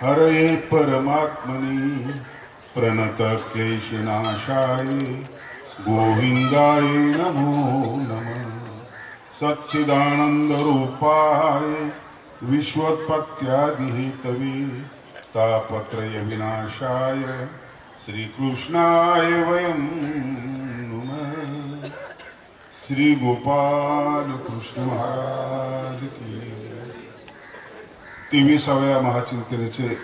हरये परमात्मने प्रणत क्लेशनाशाय गोविन्दाय नमो नमः। सच्चिदानन्दरूपाय विश्वोत्पत्त्यादिहेतवे तापत्रय विनाशाय श्रीकृष्णाय वयं नुमः। श्री गोपाल कृष्ण महाराज की तेविसाव्या महाचिंतनेचे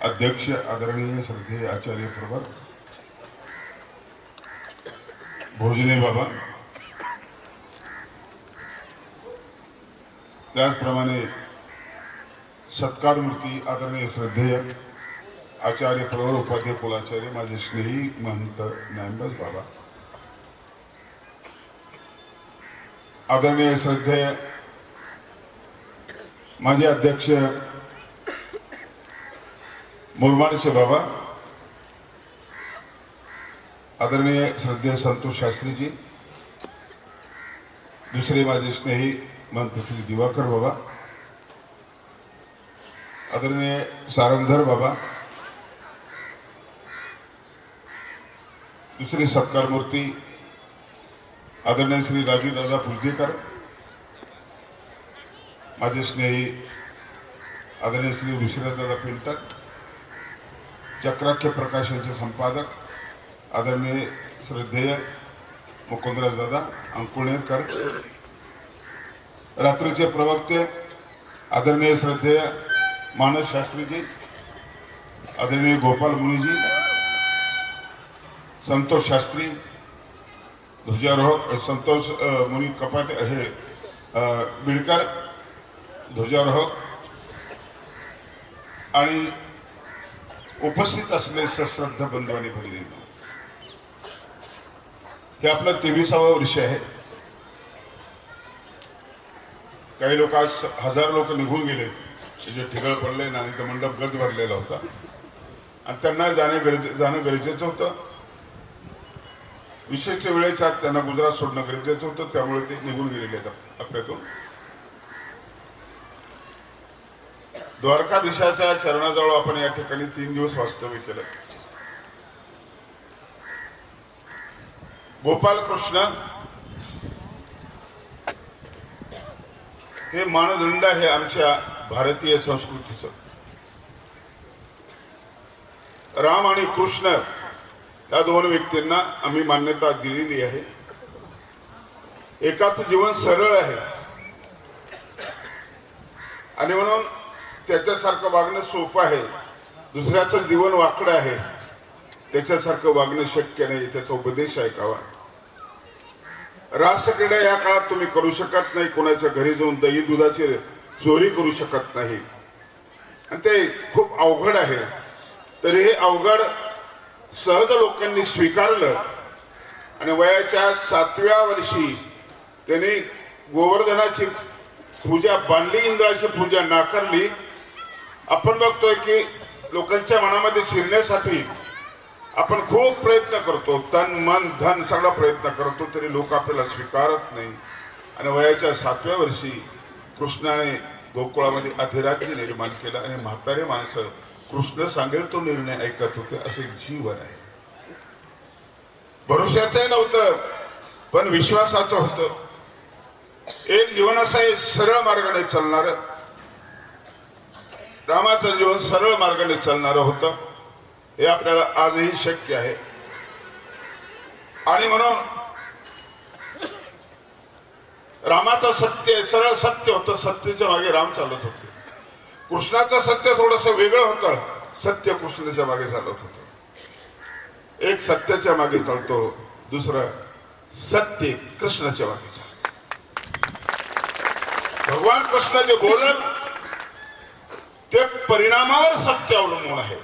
अध्यक्ष आदरणीय श्रद्धेय आचार्य प्रभा भोजने बाबा. त्याचप्रमाणे सत्कार मूर्ती आदरणीय श्रद्धेय आचार्य प्रवर उपाध्याय कुलाचार्य माझे स्नेही महंत ज्ञानदास बाबा. आदरणीय श्रद्धेय माझे अध्यक्ष मुरमाडचे बाबा आदरणीय श्रद्धेय संतोष शास्त्रीजी दुसरे माझे स्नेही मंत्री श्री दिवाकर बाबा आदरणीय सारंगधर बाबा दुसरी सत्कार मूर्ती आदरणीय श्री राजूदादा पुजदेकर माझे स्नेही आदरणीय श्री ऋषिराजदादा पिंटक चक्राख्य प्रकाशनचे संपादक आदरणीय श्रद्धेय मुकुंदराजदादा अंकुणेकर अंकुळेकर रात्रीचे प्रवक्ते आदरणीय श्रद्धेय मानस शास्त्रीजी आदरणीय गोपाल मुनीजी संतोष शास्त्री ध्वजारोहक संतोष मुनी कपाटे हे बिडकर ध्वजारोहक. आणि उपस्थित असलेले सश्रद्ध बंधू आणि भगिनी हे आपलं तेविसावा वर्ष आहे. काही लोक आज हजार लोक निघून गेले. त्याचे ठिगळ पडले नाही तर मंडप गज भरलेला होता. आणि त्यांना जाणे गरजे जाणं गरजेचं होतं. विशेष वेळेच्या आत त्यांना गुजरात सोडणं गरजेचं होतं. त्यामुळे ते निघून गेलेले आहेत आपल्यातून. द्वारकाधीशाच्या चरणाजवळ आपण या ठिकाणी तीन दिवस वास्तव्य केलं. गोपाल कृष्ण हे मानदंड आहे आमच्या भारतीय संस्कृतीचं. राम आणि कृष्ण या दोन व्यक्तींना आम्ही मान्यता दिलेली आहे. एकाच जीवन सरळ आहे. आणि म्हणून त्याच्यासारखं वागणं सोपं आहे. दुसऱ्याचं जीवन वाकडं आहे. त्याच्यासारखं वागणं शक्य नाही त्याचा उपदेश ऐकावा. रासक्रीडा या काळात तुम्ही करू शकत नाही. कोणाच्या घरी जाऊन दही दुधाची चोरी करू शकत नाही. आणि ते खूप अवघड आहे. तरी हे अवघड सहज लोकांनी स्वीकारलं आणि वयाच्या सातव्या वर्षी त्यांनी गोवर्धनाची पूजा बांधली इंद्राची पूजा नाकारली. आपण बघतोय की लोकांच्या मनामध्ये शिरण्यासाठी आपण खूप प्रयत्न करतो. तन मन धन सगळा प्रयत्न करतो तरी लोक आपल्याला स्वीकारत नाही. आणि वयाच्या सातव्या वर्षी कृष्णाने गोकुळामध्ये अधिराज्य निर्माण केलं आणि म्हातारे माणसं कृष्ण सांगेल तो निर्णय ऐकत होते असे जीवन आहे. भरोशाचंही नव्हतं पण विश्वासाचं होतं. एक जीवन असं आहे सरळ मार्गाने चालणार रामाचं जीवन सरळ मार्गाने चालणारं होतं. हे आपल्याला आजही शक्य आहे. आणि म्हणून रामाचं सत्य सरळ सत्य होतं सत्याच्या मागे राम चालत होते. कृष्णाचं सत्य थोडस वेगळं होतं सत्य कृष्णाच्या मागे चालत होतं. एक सत्याच्या मागे चालतो दुसरं सत्य कृष्णाच्या मागे चालतो. भगवान कृष्ण जे बोलत ते परिणामावर सत्य अवलंबून आहे.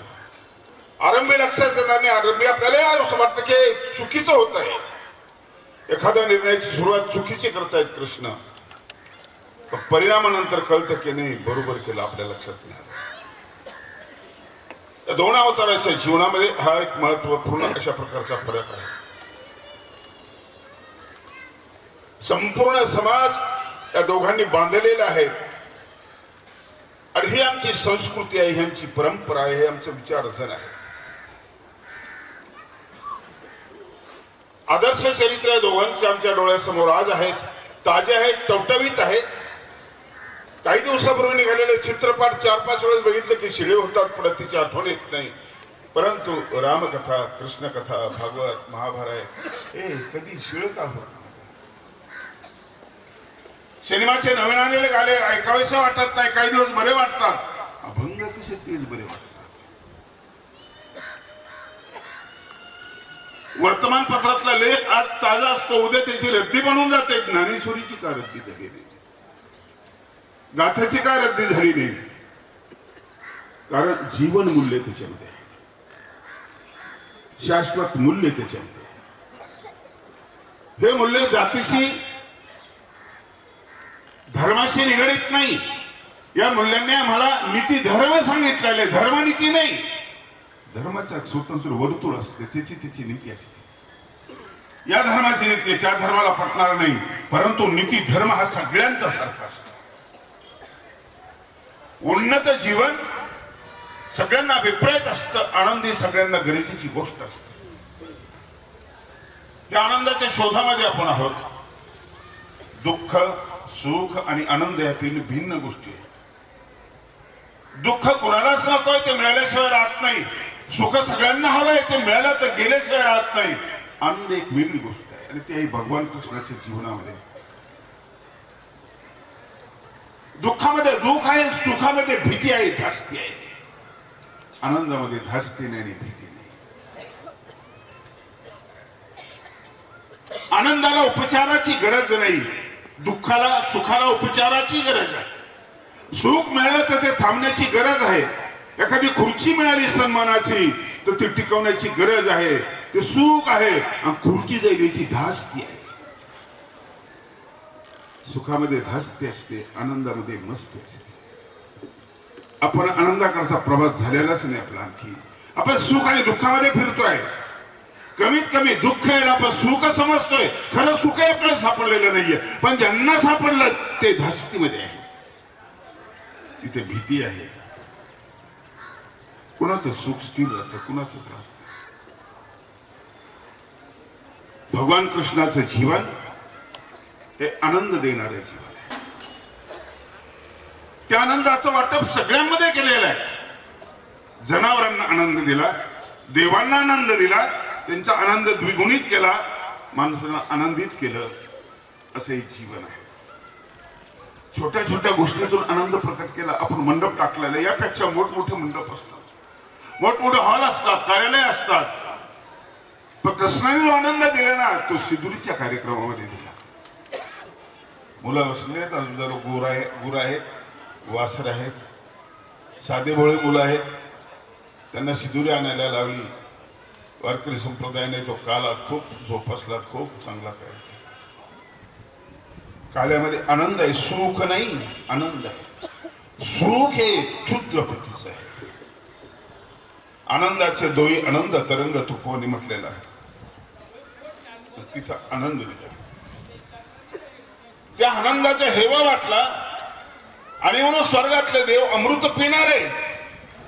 आरंभी लक्षात येणार नाही. आरंभी आपल्याला असं वाटतं की चुकीचं होत आहे. एखाद्या निर्णयाची सुरुवात चुकीची करतायत कृष्ण. परिणामानंतर कळतं की नाही बरोबर केलं आपल्या लक्षात नाही या दोन अवताराच्या जीवनामध्ये हा एक महत्त्वपूर्ण अशा प्रकारचा फरक आहे. संपूर्ण समाज या दोघांनी बांधलेला आहे. आणि ही आमची संस्कृती आहे ही आमची परंपरा आहे हे आमचं विचारधन आहे. आदर्श चरित्र या दोघांचे आमच्या डोळ्यासमोर आज आहेत ताजे आहेत टवटवीत आहेत. काही दिवसापूर्वी निघालेले चित्रपट चार पाच वेळेस बघितले की शिळे होतात पण तिची आठवण येत नाही. परंतु रामकथा कृष्णकथा भागवत महाभारत हे कधी शिळ का होत सिनेमाचे नवीन आलेले गाणे ऐकावेसे वाटत नाही. काही दिवस बरे वाटतात. अभंग कसे तेच बरे वाटतात. वर्तमानपत्रातला लेख आज ताजा असतो. उद्या त्याची रद्दी बनून जाते. ज्ञानेश्वरीची का रद्दी झाली नाही? गाथाची काय रद्दी झाली नाही? कारण जीवन मूल्य त्याच्यामध्ये शाश्वत मूल्य त्याच्यामध्ये हे मूल्य जातीशी धर्माशी निगडीत नाही. या मूल्यांनी आम्हाला नीती धर्म सांगितलेले धर्मनीती नाही. धर्माच्या स्वतंत्र वर्तुळ असते त्याची त्याची नीती असते. या धर्माची नीती त्या धर्माला पटणार नाही परंतु नीती धर्म हा सगळ्यांचा सारखा असतो. उन्नत जीवन सगळ्यांना अभिप्रायत असतं आनंदी सगळ्यांना गरजेची गोष्ट असते. त्या आनंदाच्या शोधामध्ये आपण आहोत. दुःख सुख आणि आनंद या तीन भिन्न गोष्टी आहेत. दुःख कोणालाच नकोय ते मिळाल्याशिवाय राहत नाही. सुख सगळ्यांना हवंय ते मिळालं तर गेल्याशिवाय राहत नाही. आनंद एक वेगळी गोष्ट आहे आणि ते भगवान कृष्णाच्या जीवनामध्ये. दुःखामध्ये दुःख आहे सुखामध्ये भीती आहे धास्ती आहे. आनंदामध्ये धास्ती नाही आणि भीती नाही. आनंदाला उपचाराची गरज नाही. दुःखाला सुखाला उपचाराची गरज आहे. सुख मिळालं तर ते थांबण्याची गरज आहे. एखादी खुर्ची मिळाली सन्मानाची तर ती टिकवण्याची गरज आहे. ते सुख आहे. आणि खुर्ची जाईल याची धास्ती आहे. सुखामध्ये धास्ती असते आनंदामध्ये मस्ती असते. आपण आनंदाकडचा प्रवास झालेलाच नाही आपला आणखी. आपण सुख आणि दुःखामध्ये फिरतोय. कमीत कमी दुःख यायला आपण सुख समजतोय. खरं सुख आपल्याला सापडलेलं नाहीये. पण ज्यांना सापडलं ते धास्तीमध्ये आहे तिथे भीती आहे. कुणाचं सुख स्थिर राहतं कुणाचंच राहत? भगवान कृष्णाचं जीवन हे आनंद देणारे जीवन आहे. त्या आनंदाचं वाटप सगळ्यांमध्ये केलेलं आहे. जनावरांना आनंद दिला देवांना आनंद दिला त्यांचा आनंद द्विगुणित केला माणसांना आनंदित केलं असं हे जीवन आहे. छोट्या छोट्या गोष्टीतून आनंद प्रकट केला आपण मंडप टाकलेला यापेक्षा मोठमोठे मंडप असतात. मोठमोठे हॉल असतात कार्यालय असतात. पण कृष्णाने जो आनंद दिला ना तो सिदुरीच्या कार्यक्रमामध्ये दिला. मुलं बसले अजून गोर आहे गुर आहेत वासर आहेत. साधे भोळे मुलं आहेत. त्यांना सिद्धुरी आणायला लावली. वारकरी संप्रदायाने तो काला खूप जोपासला खूप चांगला काय. काल्यामध्ये आनंद आहे सुख नाही आनंद आहे. सुख हे क्षुद्र प्रतीच आहे. आनंदाचे दोई आनंद तरंग तुकोनी म्हटलेला आहे. तिथं आनंद दिला. त्या आनंदाचा हेवा वाटला आणि म्हणून स्वर्गातले देव अमृत पिणारे.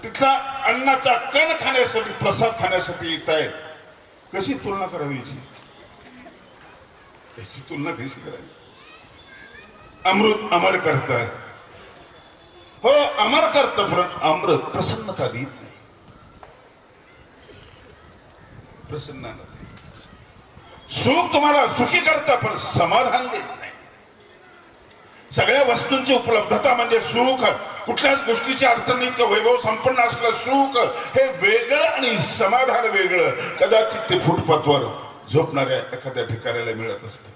तिथला अन्नाचा कण खाण्यासाठी प्रसाद खाण्यासाठी येत आहेत कशी तुलना करावी याची? तुलना कशी करावी? अमृत अमर करत हो अमर करत अमृत प्रसन्नता देत नाही. प्रसन्न सुख तुम्हाला सुखी करतं पण समाधान देत नाही. सगळ्या वस्तूंची उपलब्धता म्हणजे सुख. कुठल्याच गोष्टीची अडचण इतकं वैभव संपन्न असलं सुख हे वेगळं आणि समाधान वेगळं. कदाचित ते फुटपाथवर झोपणाऱ्या एखाद्या भिकाऱ्याला मिळत असत.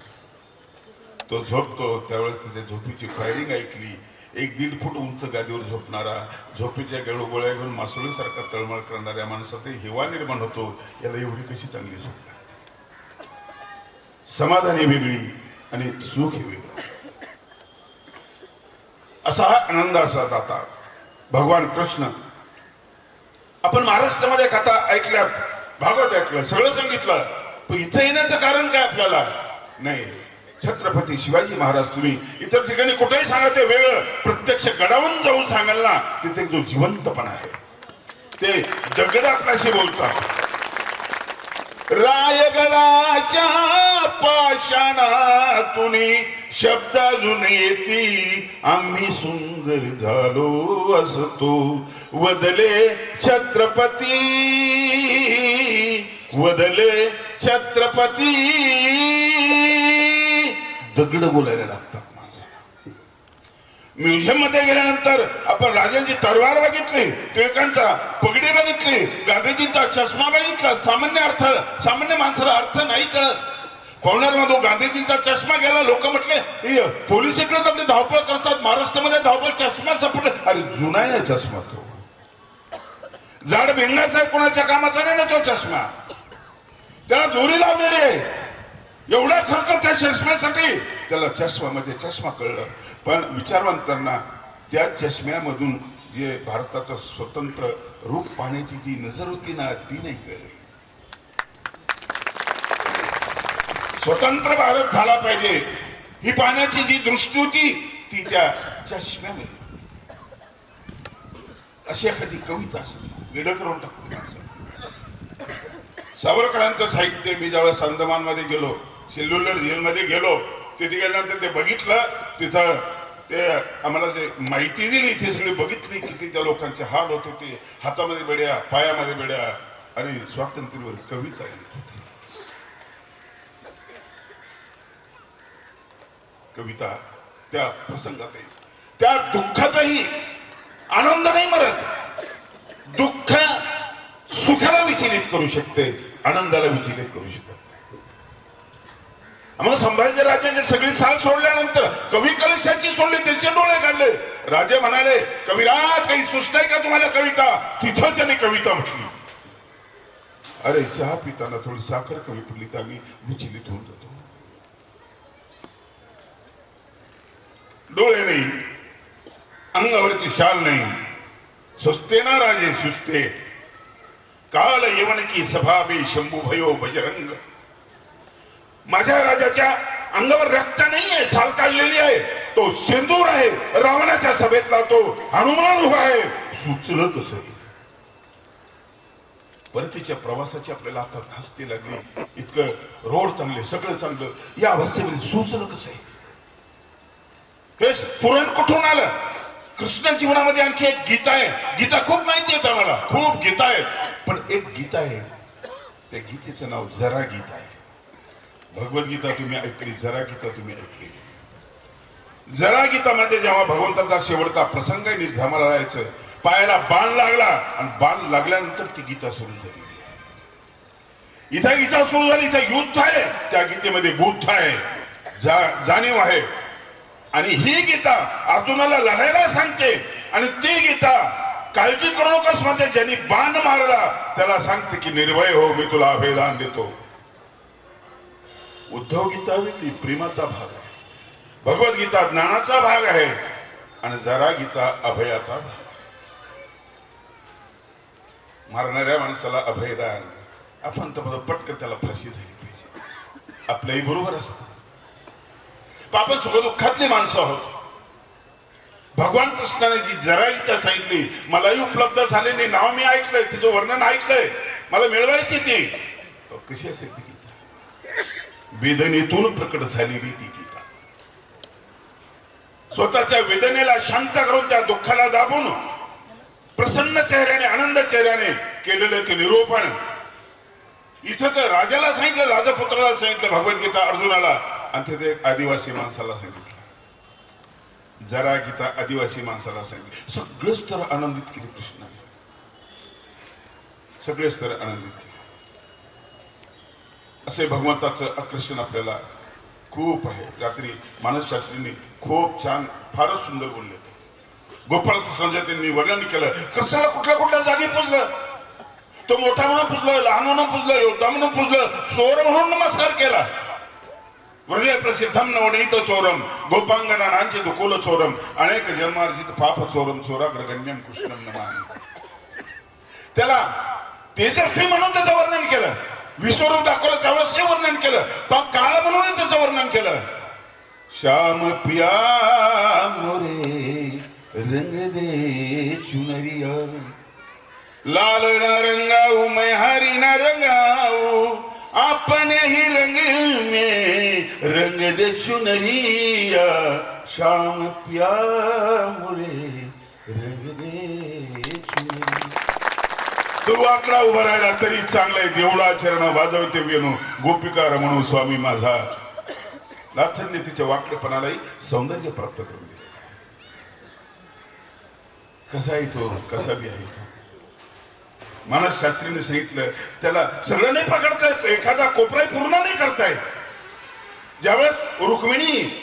तो झोपतो त्यावेळेस त्याच्या झोपीची फायरिंग ऐकली. एक दीड फूट उंच गादीवर झोपणारा झोपेच्या गेळो गोळ्या घेऊन मासोळीसारखा तळमळ करणाऱ्या माणसात हिवा निर्माण होतो याला एवढी कशी चांगली झोप समाधानी समाधान ही वेगळी आणि सुख ही वेगळं. असा हा आनंद असा आता भगवान कृष्ण. आपण महाराष्ट्रामध्ये कथा ऐकल्यात भागवत ऐकलं सगळं सांगितलं. पण इथं येण्याचं कारण काय आपल्याला? नाही. छत्रपती शिवाजी महाराज तुम्ही इतर ठिकाणी कुठेही सांगा ते वेगळं. प्रत्यक्ष गडावून जाऊन सांगाल ना तिथे जो जिवंतपणा आहे. ते दगडातलाशी बोलतात. रायगडाच्या पाषाणातून शब्द अजून येती. आम्ही सुंदर झालो असतो. वदले छत्रपती. वदले छत्रपती. दगड बोलायला लागत. म्युझियममध्ये गेल्यानंतर आपण राजांची तलवार बघितली टिळकांचा पगडी बघितली गांधीजींचा चष्मा बघितला. सामान्य अर्थ सामान्य माणसाला अर्थ नाही कळत. कॉर्नर मधून गांधीजींचा चष्मा गेला लोक म्हटले पोलीस इकडे तर धावपळ करतात महाराष्ट्रामध्ये धावपळ चष्मा सापडले अरे जुना आहे ना चष्मा तो. झाड भिंगाचा आहे कोणाच्या कामाचा नाही ना तो चष्मा. त्याला दोरी लावलेली आहे. एवढा खर्च त्या चष्म्यासाठी. त्याला चष्म्यामध्ये चष्मा कळलं. पण विचारवंतांना त्या चष्म्यामधून जे भारताचं स्वतंत्र रूप पाहण्याची जी नजर होती ना ती नाही कळली. स्वतंत्र भारत झाला पाहिजे. ही पाहण्याची जी दृष्टी होती ती त्या चष्म्यामध्ये. अशी एखादी कविता असते. वेड करून टाकतो सावरकरांचं साहित्य मी ज्यावेळेस अंदमानमध्ये गेलो सेल्युलर जेलमध्ये गेलो. तिथे गेल्यानंतर ते बघितलं. तिथं ते आम्हाला जे माहिती दिली ती सगळी बघितली किती त्या लोकांचे हाल होत होते. हातामध्ये बेड्या पायामध्ये बेड्या आणि स्वातंत्र्यावर कविता लिहित होती. कविता त्या प्रसंगातही त्या दुःखातही आनंद नाही मरत. दुःख सुखाला विचलित करू शकते आनंदाला विचलित करू शकत मग संभाजी राजांची सगळी साल सोडल्यानंतर कवी कलशाची सोडली त्याचे डोळे काढले. राजे म्हणाले कविराज काही सुचत आहे का तुम्हाला कविता? तिथं त्यांनी कविता म्हटली. अरे चहा पिताना थोडी साखर कमी पडली तर आम्ही विचलित होऊन जातो डोळे नाही अंगावरची शाल नाही. सुस्ते ना राजे सुस्ते. काल येवन की सभा बे शंभू भयो बजरंग। माझ्या राजाच्या अंगावर रक्त नाही आहे साल काढलेली आहे. तो सिंदूर आहे रावणाच्या सभेतला तो हनुमान उभा आहे. सुचलं कसं आहे? परतीच्या प्रवासाची आपल्याला आता धास्ती लागली. इतकं रोड चांगले सगळं चांगलं. या अवस्थेमध्ये सुचलं कसं आहे हे पुरण कुठून आलं? कृष्ण जीवनामध्ये आणखी एक गीता आहे. गीता खूप माहिती आहे आम्हाला. खूप गीता आहेत पण एक गीता आहे. त्या गीतेचं नाव जरा गीता आहे. भगवद्गीता तुम्ही ऐकली जरा गीता तुम्ही ऐकली. जरा गीतामध्ये म्हणजे जेव्हा भगवंताचा शेवटचा प्रसंग आहे निजधामाला जायचं. पायाला बाण लागला आणि बाण लागल्यानंतर ती गीता सुरू झाली. इथं गीता सुरू झाली इथं युद्ध आहे. त्या गीतेमध्ये बुद्ध आहे जा- जाणीव आहे. आणि ही गीता अर्जुनाला लढायला सांगते. आणि ती गीता काळजी करू नकोस मध्ये ज्यांनी बाण मारला त्याला सांगते की निर्भय हो मी तुला अभयदान देतो. उद्धव गीता वेगळी प्रेमाचा भाग आहे. भगवद्गीता ज्ञानाचा भाग आहे आणि जरा गीता अभयाचा भाग मारणाऱ्या माणसाला अभयदान आपण तर पटकन त्याला फाशी झाली पाहिजे. आपल्याही बरोबर असतं. आपण सुखदुःखातली माणसं आहोत. भगवान कृष्णाने जी जरा गीता सांगितली मलाही उपलब्ध झालेली नाव मी ऐकलंय तिचं वर्णन ऐकलंय मला मिळवायची ती कशी असेल ती? वेदनेतून प्रकट झालेली ती गीता. स्वतःच्या वेदनेला शांत करून त्या दुःखाला दाबून प्रसन्न चेहऱ्याने आनंद चेहऱ्याने केलेलं ते निरूपण. इथं तर राजाला सांगितलं राजपुत्राला सांगितलं भगवद्गीता अर्जुनाला. आणि तिथे आदिवासी माणसाला सांगितलं. जरा गीता आदिवासी माणसाला सांगितलं. सगळे स्तर आनंदित केले कृष्णाने. सगळे स्तर आनंदित केले. असे भगवंताचं आकर्षण आपल्याला खूप आहे. रात्री मानसशास्त्रींनी खूप छान फारच सुंदर बोलले ते. गोपाळ कृष्णाच्या वर्णन केलं. कृष्णाला कुठल्या कुठल्या जागी पुजलं? तो मोठा म्हणून पुजलं लहान म्हणून पुजलं योद्धा म्हणून पुजलं चोर म्हणून नमस्कार केला. हृदय प्रसिद्धम नवनीत चोरम गोपांगना नांचे चोरम अनेक जन्मार्जित पाप चोरम चोराग्रगण्यम कृष्णम नमामि. त्याला तेजस्वी म्हणून त्याचं वर्णन केलं. विश्वरूप दाखवलं त्यावेळेस वर्णन केलं. पण काळ म्हणून त्याचं वर्णन केलं. श्याम पिया मोरे रंग दे चुनरिया. लाल न रंगाऊ मैं हरी न रंगाऊ आपण ही रंग में रंग दे चुनरिया. श्याम पिया मोरे रंग दे तू वाकडा उभा राहिला तरी चांगलाय देवळा चरण वाजवते वेणू. गोपिका रमणू स्वामी माझा. नाथांनी तिच्या वाकडेपणालाही सौंदर्य प्राप्त करून दिले. कसा येतो कसा बी आहे तो? मानसशास्त्रीने सांगितलं त्याला सगळं नाही पकडता येत. एखादा कोपराही पूर्ण नाही करता येत. ज्यावेळेस रुक्मिणी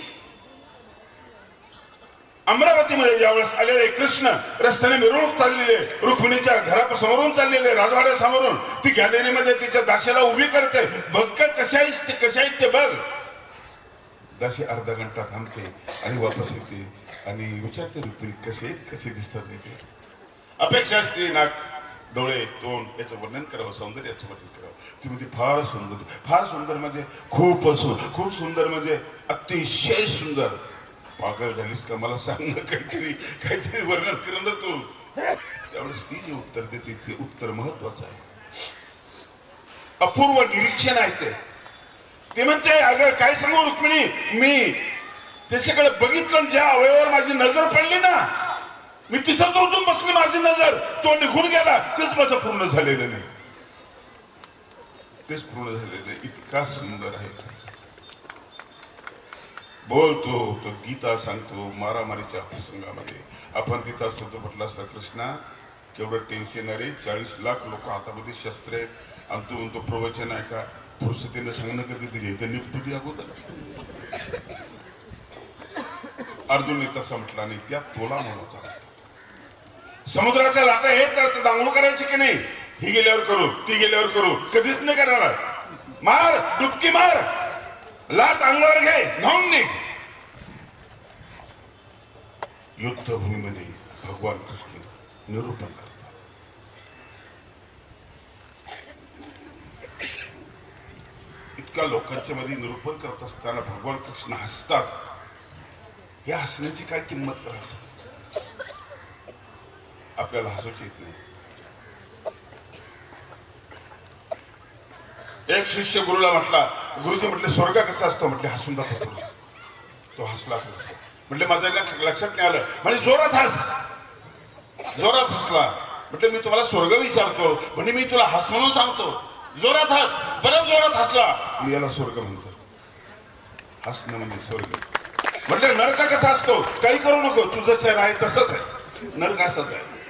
अमरावतीमध्ये ज्यावेळेस आलेले कृष्ण रस्त्याने मिरवणूक चाललेले रुक्मिणीच्या घरासमोरून चाललेले राजवाड्यासमोरून. ती गॅलरीमध्ये तिच्या दाशाला उभी करते. बघ का कशा ते कशा आहेत ते बघ. दाशी अर्धा घंटा थांबते आणि वापस येते आणि विचारते रुक्मिणी कसे आहेत कसे दिसतात नाही ते. अपेक्षा असते नाक डोळे तोंड याचं वर्णन करावं सौंदर्याचं वर्णन करावं. ती म्हणजे फार सुंदर. फार सुंदर म्हणजे खूप खूप सुंदर म्हणजे अतिशय सुंदर. पागल झालीस का? मला सांग काहीतरी काहीतरी वर्णन कर ना तू. त्यावेळेस ती जे उत्तर देते ते उत्तर महत्वाचं आहे. अपूर्व निरीक्षण आहे ते. ते म्हणते अगं काय सांगू रुक्मिणी? मी त्याच्याकडे बघितलं ज्या अवयवावर माझी नजर पडली ना मी तिथंच उठून बसली माझी नजर. तो निघून गेला तेच माझं पूर्ण झालेलं नाही. तेच पूर्ण झालेलं नाही. इतका सुंदर आहे बोलतो तो गीता सांगतो मारामारीच्या प्रसंगामध्ये. आपण तिथं असतो तो म्हटला असता कृष्णा केवढं टेन्शन आहे चाळीस लाख लोक हातामध्ये शस्त्र आहेत. आणि तू म्हणतो प्रवचन आहे का? फुरसतीनं सांगणं कधी दिली? त्यांनी तुझी अगोदर? अर्जुनने तसं म्हटला नाही त्या तोला म्हणून समुद्राच्या लाटा हे तर दांगणू करायची की नाही? ही गेल्यावर करू ती गेल्यावर करू. कधीच नाही करणार. मार डुबकी मार. लाट अंगावर घे घाऊन निघ. युद्धभूमीमध्ये भगवान कृष्ण निरूपण करतात. इतक्या लोकांच्या मध्ये निरूपण करत असताना भगवान कृष्ण हसतात. या हसण्याची काय किंमत करा आपल्याला हसूच येत नाही. एक शिष्य गुरुला म्हटला गुरुजी म्हटले स्वर्ग कसा असतो? म्हटले हसून दाखव तो हसला. म्हटले माझ्या लक्षात नाही आलं. म्हणजे जोरात हस. जोरात हसला. म्हटले मी तुम्हाला स्वर्ग विचारतो. म्हणजे मी तुला हस म्हणून सांगतो. जोरात हस. परत जोरात हसला. मी याला स्वर्ग म्हणतो. हसणं म्हणजे स्वर्ग. म्हटलं नरक कसा असतो? काही करू नको. तुझं चेहरा आहे तसंच आहे. नरक असंच आहे.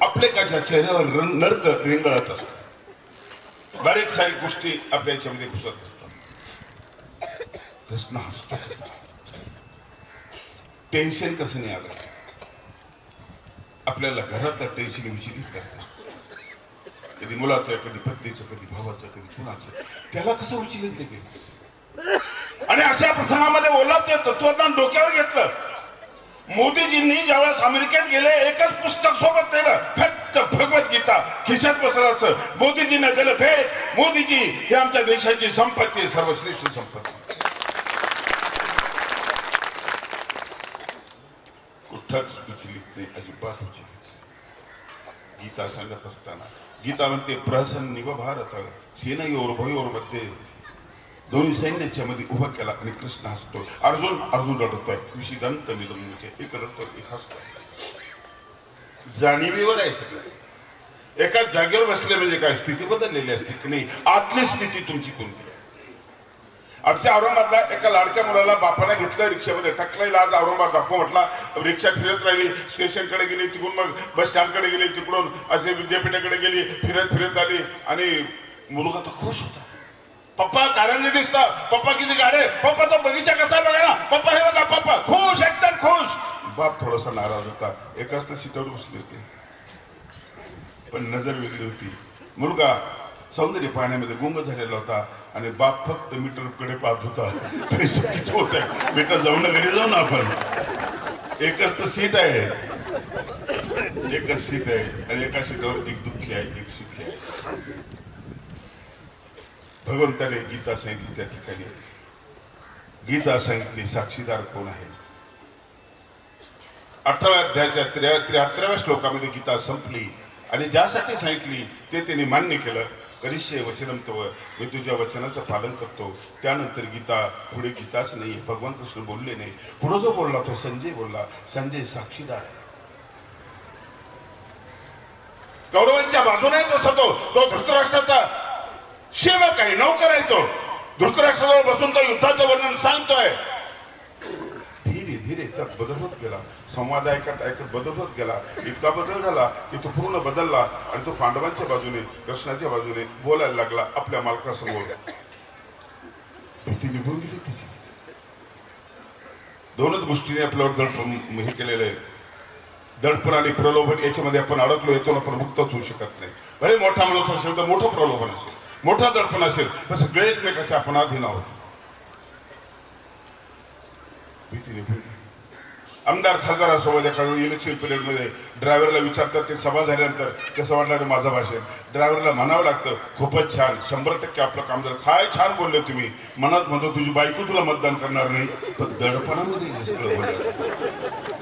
आपले काच्या चेहऱ्यावर नरक रेंगळत असतो. बरेच सारीक गोष्टी आपल्या याच्यामध्ये घुसत असतात. प्रश्न हसतो टेन्शन कसं नाही आलं? आपल्याला घरातलं टेन्शन विचलित करतात कधी मुलाचं कधी पत्नीचं कधी भावाचं कधी कुणाचं. त्याला कसं विचलित देखील आणि अशा प्रसंगामध्ये बोलत ते तत्वज्ञान डोक्यावर घेतलं. मोदीजींनी ज्यावेळेस अमेरिकेत गेले एकच पुस्तक सोबत नेलं फक्त भगवद्गीता खिशात बसलं असं. मोदीजींना दिलं भेट. मोदीजी हे आमच्या देशाची संपत्ती सर्वश्रेष्ठ संपत्ती. कुठंच विचलित नाही अजिबात विचलित गीता सांगत असताना. गीता म्हणते प्रहसन निव भारत सेनयोर भयोरमध्ये दोन्ही सैन्याच्या मध्ये उभा केला आणि कृष्ण हसतोय अर्जुन अर्जुन रडतोय. विषिदंत मिलमुचे एक रडतोय एक हसतोय. जाणीवीवर आहे सगळं. एका जागेवर बसले म्हणजे काय? स्थिती बदललेली असते की नाही? आतली स्थिती तुमची कोणती आहे? आमच्या औरंगाबादला एका लाडक्या मुलाला बापाने घेतलं रिक्षामध्ये टाकलं आज औरंगाबाद दाखव म्हटला. रिक्षा फिरत राहिली स्टेशनकडे गेली तिकडून मग बस स्टँडकडे गेली तिकडून असे विद्यापीठाकडे गेली फिरत फिरत आली. आणि मुलगा तर खुश होता. पप्पा कारंजी दिसतात पप्पा किती गाडे पप्पा तो बगीचा कसा बघायला ना. पप्पा हे बघा पप्पा. खुश एकदम खुश. बाप थोडासा नाराज होता. एकाच तर सीटावर बसली होते. पण नजर वेगळी होती. मुलगा सौंदर्य पाहण्यामध्ये गुंग झालेला होता आणि बाप फक्त मीटरकडे पाहत होता. पैसे किती होत? आहे मीटर जाऊन घरी जाऊ ना आपण. एकच तर सीट आहे. एकच सीट आहे. आणि एका सीटावर एक दुःखी आहे एक सुखी आहे. भगवंताने गीता सांगितली त्या ठिकाणी. गीता सांगितली साक्षीदार कोण आहे? अठराव्या अध्यायाच्या त्र्या त्र्याहत्तराव्या श्लोकामध्ये गीता संपली आणि ज्यासाठी सांगितली ते त्यांनी मान्य केलं. करिष्य वचनमत्व मी तुझ्या वचनाचं पालन करतो. त्यानंतर गीता पुढे गीताच नाही भगवान कृष्ण बोलले नाही. पुढे जो बोलला तो संजय बोलला. संजय साक्षीदार आहे. कौरवांच्या बाजूने तो तो धृतराष्ट्राचा सेवक आहे नौकर आहे तो. धृतराष्ट्राजवळ बसून तो युद्धाचं वर्णन सांगतोय. धीरे धीरे त्यात बदल होत गेला. संवाद ऐकत ऐकत बदल होत गेला. इतका बदल झाला की तो पूर्ण बदलला आणि तो पांडवांच्या बाजूने कृष्णाच्या बाजूने बोलायला लागला आपल्या मालकासमोर. भीती निघून गेली तिची. दोनच गोष्टीने आपल्यावर दडपण हे केलेलं आहे. दडपण आणि प्रलोभन याच्यामध्ये आपण अडकलो येतो आपण मुक्तच होऊ शकत नाही. भले मोठा माणूस असेल तर मोठं प्रलोभन असेल. मोठा दडपण असेल तर सगळे एकमेकाच्या आपण अधीन आहोत. भीतीने निघून गेली. आमदार खासदारासोबत एखाद्या इलेक्शन पिरियडमध्ये ड्रायव्हरला विचारतात ते सभा झाल्यानंतर कसं वाटणार माझा माझं भाषण? ड्रायव्हरला म्हणावं लागतं खूपच छान शंभर टक्के आपलं काम झालं काय छान बोलले तुम्ही. मनात म्हणतो तुझी बायको तुला मतदान करणार नाही. पण दडपणामध्ये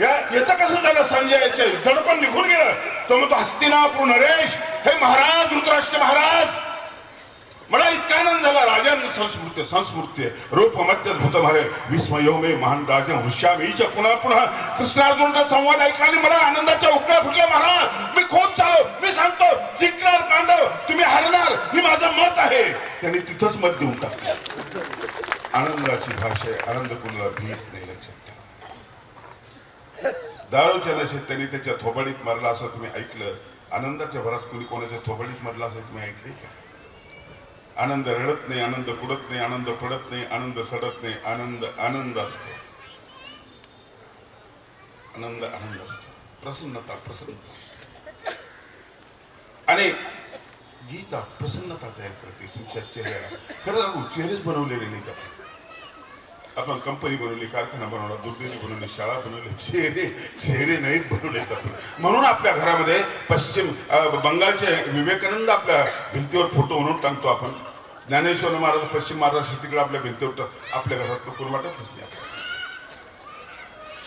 याचं कसं झालं? संजयाचे दडपण निघून गेलं. तो म्हणतो हस्तिनापूर नरेश हे महाराज धृतराष्ट्र महाराज. मला इतका आनंद झाला. राजन संस्मृती संस्मृती रूप मत्यद्भुत भूत मारे. विस्मयो मे महान राजन हुशामीच्या पुन्हा पुन्हा कृष्णार्जुनचा संवाद ऐकला आणि मला आनंदाच्या उकळ्या फुटल्या महाराज मी खूप चालव मी सांगतो जिंकणार पांडव. तुम्ही हरणार. ही माझं मत आहे. त्यांनी तिथंच मत देऊन टाकलं. आनंदाची भाषा आहे. आनंद कुणाला भीत नाही लक्षात दारूच्या नशेत त्यांनी त्याच्या थोबाडीत मारला असं तुम्ही ऐकलं. आनंदाच्या भरात कुणी कोणाच्या थोबाडीत मारला असं तुम्ही ऐकले का? आनंद रडत नाही आनंद कुडत नाही आनंद पडत नाही आनंद सडत नाही आनंद आनंद असतो आनंद आनंद असतो प्रसन्नता प्रसन्नता. आणि गीता प्रसन्नता तयार करते तुमच्या चेहऱ्याला. खरं चेहरेच बनवलेले नाही आपण कंपनी बनवली कारखाना बनवला दुर्बिणी बनवली शाळा बनवली चेहरे चेहरे नाहीत बनवले आपण म्हणून आपल्या घरामध्ये पश्चिम बंगालचे विवेकानंद आपल्या भिंतीवर फोटो म्हणून टाकतो आपण. ज्ञानेश्वर महाराज पश्चिम महाराष्ट्र तिकडे आपल्या भिंतीवर आपल्या घरात कोण वाटत नाही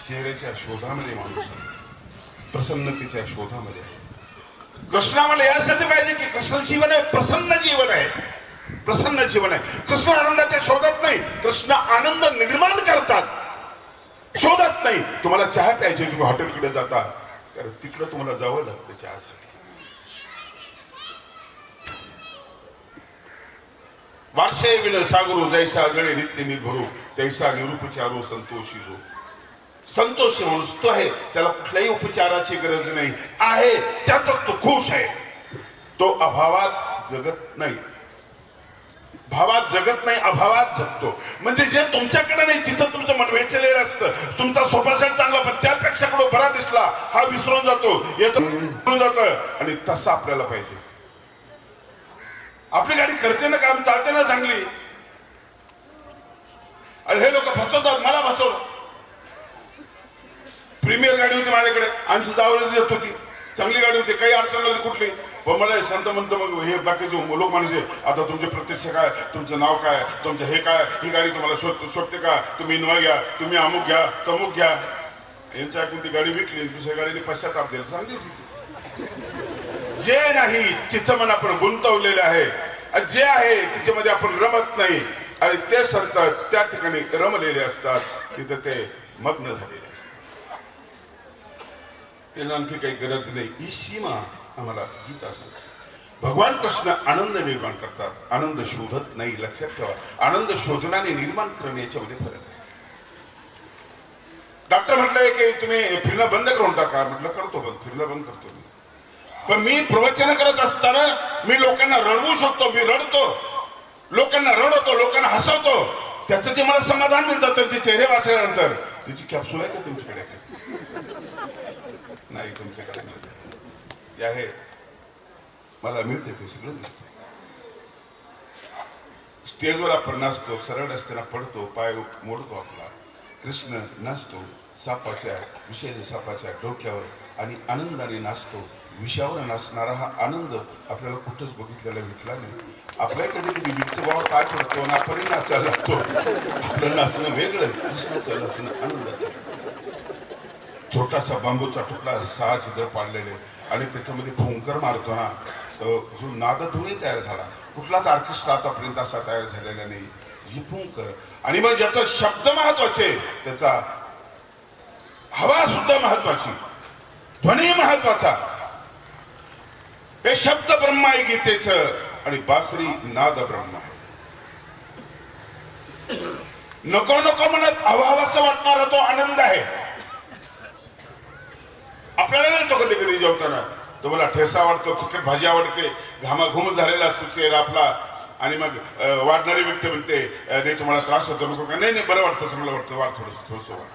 चेहऱ्याच्या शोधामध्ये माणूस प्रसन्नतेच्या शोधामध्ये आहे. यासाठी पाहिजे की कृष्ण जीवन आहे प्रसन्न जीवन आहे. प्रसन्न जीवन आहे. कृष्ण आनंदाच्या शोधत नाही. कृष्ण आनंद निर्माण करतात. शोधत नाही. तुम्हाला चहा प्यायची तुम्ही हॉटेलकडे जाता. कारण तिकडं तुम्हाला जावं लागतं चहासाठी. वारशे विन सागरू जैसा जळे नित्य निर्भरू तैसा निरुपचारू संतोषी जो संतोष माणूस तो आहे त्याला कुठल्याही उपचाराची गरज नाही. आहे त्यातच तो खुश आहे. तो अभावात जगत नाही. भावात जगत नाही अभावात जगतो. म्हणजे जे तुमच्याकडे नाही तिथं तुमचं मन वेचलेलं असतं. तुमचा सोफा सेट चांगला पण त्यापेक्षा कुठं बरा दिसला हा विसरून जातो. येतो विसरून जात. आणि तसं आपल्याला पाहिजे. आपली गाडी करते ना काम चालते ना चांगली. अरे हे लोक फसवतात मला फसवलं. प्रीमियर गाडी होती माझ्याकडे. आणि सुद्धा आवडत होती. चांगली गाडी होती काही अडचण नव्हती कुठली. पण मला हे शांत मग हे बाकीचे लोक म्हणायचे आता तुमचे प्रत्यक्ष काय तुमचं नाव काय तुमचं हे काय ही गाडी तुम्हाला शोध शोधते का? तुम्ही इनोवा घ्या तुम्ही अमुक घ्या तमुक घ्या. यांच्या ऐकून ती गाडी विकली दुसऱ्या गाडीने पश्चाताप दिला. सांगितली जे नाही तिथं मन आपण गुंतवलेलं आहे. आणि जे आहे तिच्यामध्ये आपण रमत नाही. आणि ते सरतात त्या ठिकाणी रमलेले असतात. तिथं ते मग्न झालेले असतात. त्याला आणखी काही गरज नाही. ही सीमा आम्हाला गीता सांगते भगवान कृष्ण आनंद निर्माण करतात. आनंद शोधत नाही लक्षात ठेवा. आनंद शोधनाने निर्माण करणे याच्यामध्ये फरक आहे डॉक्टर म्हटलंय की तुम्ही फिरणं बंद करून टाका. म्हटलं करतो बंद फिरणं बंद करतो मी. पण मी प्रवचन करत असताना मी लोकांना रडवू शकतो मी रडतो. लोकांना रडवतो लोकांना हसवतो. त्याचं जे मला समाधान मिळतं त्यांचे चेहरे वाचल्यानंतर त्याची कॅप्सूल आहे का तुमच्याकडे? नाही तुमच्याकडे जे आहे. मला मिळते ते सगळं मिळते स्टेजवर आपण नाचतो सरळ असताना पडतो पाय मोडतो आपला. कृष्ण नाचतो सापाच्या विषारी सापाच्या डोक्यावर आणि आनंदाने नाचतो. विषयावर नाचणारा हा आनंद आपल्याला कुठंच बघितलेला भेटला नाही. आपल्या कधी कधी वित्त भाव काय पडतो आणि आपण नाचायला लागतो. आपलं नाचणं वेगळं कृष्णाचं नाचणं आनंदाचं. छोटासा बांबूचा तुकडा सहा छिद्र पाडलेले. आणि त्याच्यामध्ये भोंकर मारतो ना तो जो नादधुनी तयार झाला. कुठलाच आर्टिस्ट आतापर्यंत असा तयार झालेला नाही. ही फुंकर आणि मग ज्याचा शब्द महत्त्वाचे त्याचा हवा सुद्धा महत्वाची. ध्वनी महत्त्वाचा. हे शब्द ब्रह्म आहे गीतेच आणि बासरी नाद ब्रह्म आहे. नको नको म्हणत हवा हवासा वाटणारा तो आनंद आहे. आपल्याला नाही तो कधी कधी जेवताना. तुम्हाला ठेसा आवडतो तिखट भाजी आवडते घामाघूम झालेला असतो चेहरा आपला. आणि मग वाढणारी व्यक्ती म्हणते नाही तुम्हाला त्रास होतो. नको का नाही नाही बरं वाटतं मला वाटतं. वाढ थोडस थोडस वाढ.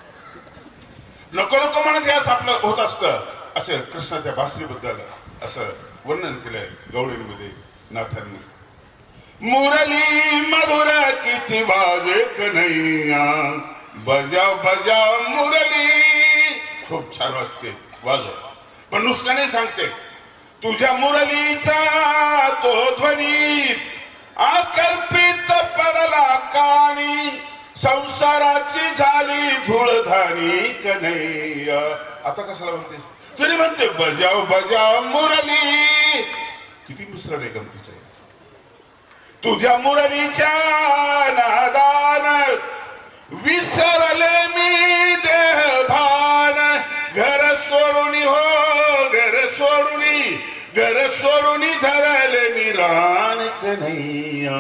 नको नको म्हणत हे असं आपलं होत असतं. असं कृष्णाच्या बासरीबद्दल असं वर्णन केलंय गवळींमध्ये नाथांनी. मुरली मधुर किती वाजे कन्हैया. बजा बजा मुरली. खूप छान वाजते. वाजव. पण नुसकाने सांगते. तुझ्या मुरलीचा तो ध्वनी अकल्पित पडला काणी संसाराची झाली धुळधानी कन्हैया आता कशाला म्हणतेस? तरी म्हणते बजाव बजाव मुरली. किती मिश्रण आहे आहे तुझ्या मुरलीच्या नादान विसरले मी देह भान सोडून हो घर सोडून घर सोडून धरले मी रान कन्हैया.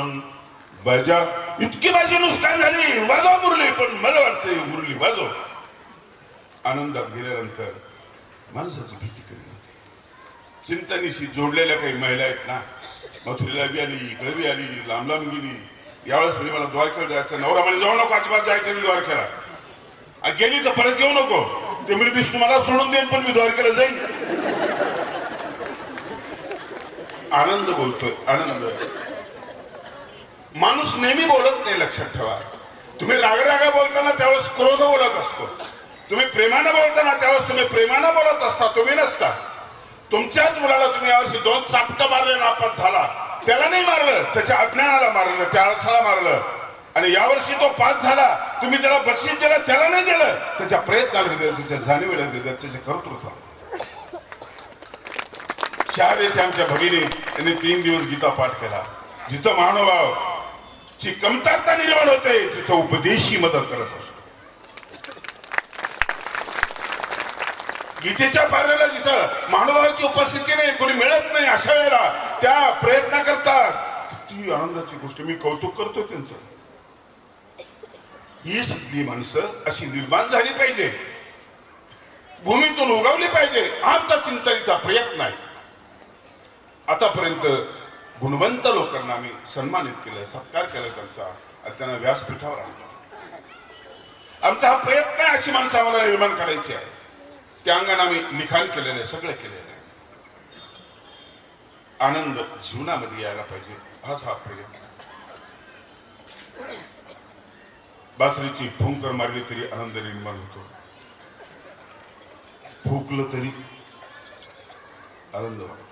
बजा इतकी माझी नुकसान झाली. वाजव मुरली पण मला वाटतंय मुरली वाजव. आनंदात गेल्यानंतर माणसाची भीती कमी होते. चिंतनीशी जोडलेल्या काही महिला आहेत ना मथुरीला बी आली इकडे बी आली लांब लांब गेली. यावेळेस म्हणजे मला द्वारकेला जायचं नवरा म्हणजे जाऊ नको अजिबात जायचं मी द्वारकेला. गेली तर परत येऊ नको. ते म्हणजे मी तुम्हाला सोडून देईन पण मी द्वारकेला जाईन. आनंद बोलतोय आनंद. माणूस नेहमी बोलत नाही लक्षात ठेवा. तुम्ही रागरागा बोलताना त्यावेळेस क्रोध बोलत असतो. तुम्ही प्रेमानं बोलताना त्यावेळेस तुम्ही प्रेमानं बोलत असता तुम्ही नसता. तुमच्याच मुलाला तुम्ही यावर्षी दोन चापट मारले नापास झाला. त्याला नाही मारलं त्याच्या अज्ञानाला मारलं त्या आळसाला मारलं. आणि यावर्षी तो पास झाला तुम्ही त्याला बक्षीस दिलं त्याला नाही दिलं त्याच्या प्रयत्नाला दिलं त्याच्या जाणीवेला दिलं त्याच्या कर्तृत्व. शाळेच्या आमच्या भगिनी यांनी तीन दिवस गीता पाठ केला. जिथं महानुभाव ची कमतरता निर्माण होते तिथं उपदेशी मदत करत असतो. गीतेच्या पाऱ्याला जिथं महानुभावाची उपस्थिती नाही कोणी मिळत नाही अशा वेळेला त्या प्रयत्न करतात किती आनंदाची गोष्ट. मी कौतुक करतो त्यांचं. ही सगळी माणसं अशी निर्माण झाली पाहिजे. भूमीतून उगवली पाहिजे आमचा चिंतनेचा प्रयत्न आहे. आतापर्यंत गुणवंत लोकांना आम्ही सन्मानित केलं सत्कार केला त्यांचा आणि त्यांना व्यासपीठावर आणलं. आमचा हा प्रयत्न आहे अशी माणसं आम्हाला निर्माण करायची आहे. त्या अंगाने आम्ही लिखाण केलेलं आहे सगळं केलेलं आहे. आनंद जीवनामध्ये यायला पाहिजे हाच हा प्रयत्न. बासरीची भुंकर मारली तरी आनंद निर्माण होतो. फुकलं तरी आनंद वाटतो.